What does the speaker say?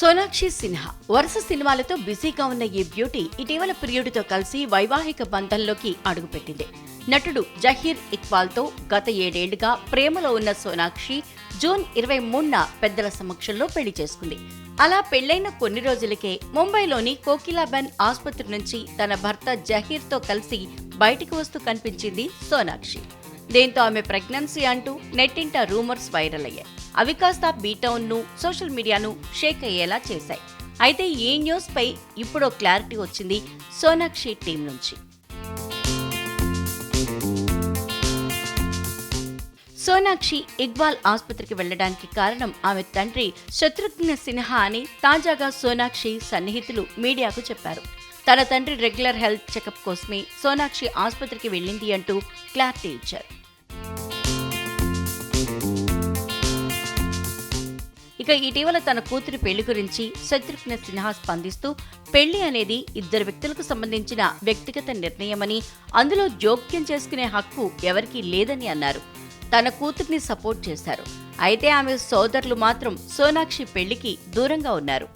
సోనాక్షి సిన్హా. వరుస సినిమాలతో బిజీగా ఉన్న ఈ బ్యూటీ ఇటీవల ప్రియుడితో కలిసి వైవాహిక బంధంలోకి అడుగుపెట్టింది. నటుడు జహీర్ ఇక్బాల్తో గత ఏడేళ్ళుగా ప్రేమలో ఉన్న సోనాక్షి జూన్ ఇరవై మూడున పెద్దల సమక్షంలో పెళ్ళి చేసుకుంది. అలా పెళ్ళైన కొన్ని రోజులకే ముంబైలోని కోకిలాబెన్ ఆసుపత్రి నుంచి తన భర్త జహీర్తో కలిసి బయటికి వస్తూ కనిపించింది సోనాక్షి. దీంతో ఆమె ప్రెగ్నెన్సీ అంటూ నెట్టింట రూమర్స్ వైరల్ అయ్యాయి. అవి కాస్త బీటౌన్ను సోషల్ మీడియాను షేక్ అయ్యేలా చేశాయి. అయితే ఈ న్యూస్ పై ఇప్పుడు క్లారిటీ వచ్చింది సోనాక్షి టీం నుంచి. సోనాక్షి ఇక్బాల్ ఆసుపత్రికి వెళ్ళడానికి కారణం ఆమె తండ్రి శత్రుఘ్న సిన్హా అని తాజాగా సోనాక్షి సన్నిహితులు మీడియాకు చెప్పారు. తన తండ్రి రెగ్యులర్ హెల్త్ చెకప్ కోసమే సోనాక్షి ఆసుపత్రికి వెళ్ళింది అంటూ క్లారిటీ ఇచ్చారు. ఇక ఇటీవల తన కూతురి పెళ్ళి గురించి శత్రుఘ్న సిన్హా స్పందిస్తూ పెళ్ళి అనేది ఇద్దరు వ్యక్తులకు సంబంధించిన వ్యక్తిగత నిర్ణయమని అందులో జోక్యం చేసుకునే హక్కు ఎవరికీ లేదని అన్నారు. తన కూతుర్ని సపోర్ట్ చేశారు. అయితే ఆమె సోదరులు మాత్రం సోనాక్షి పెళ్ళికి దూరంగా ఉన్నారు.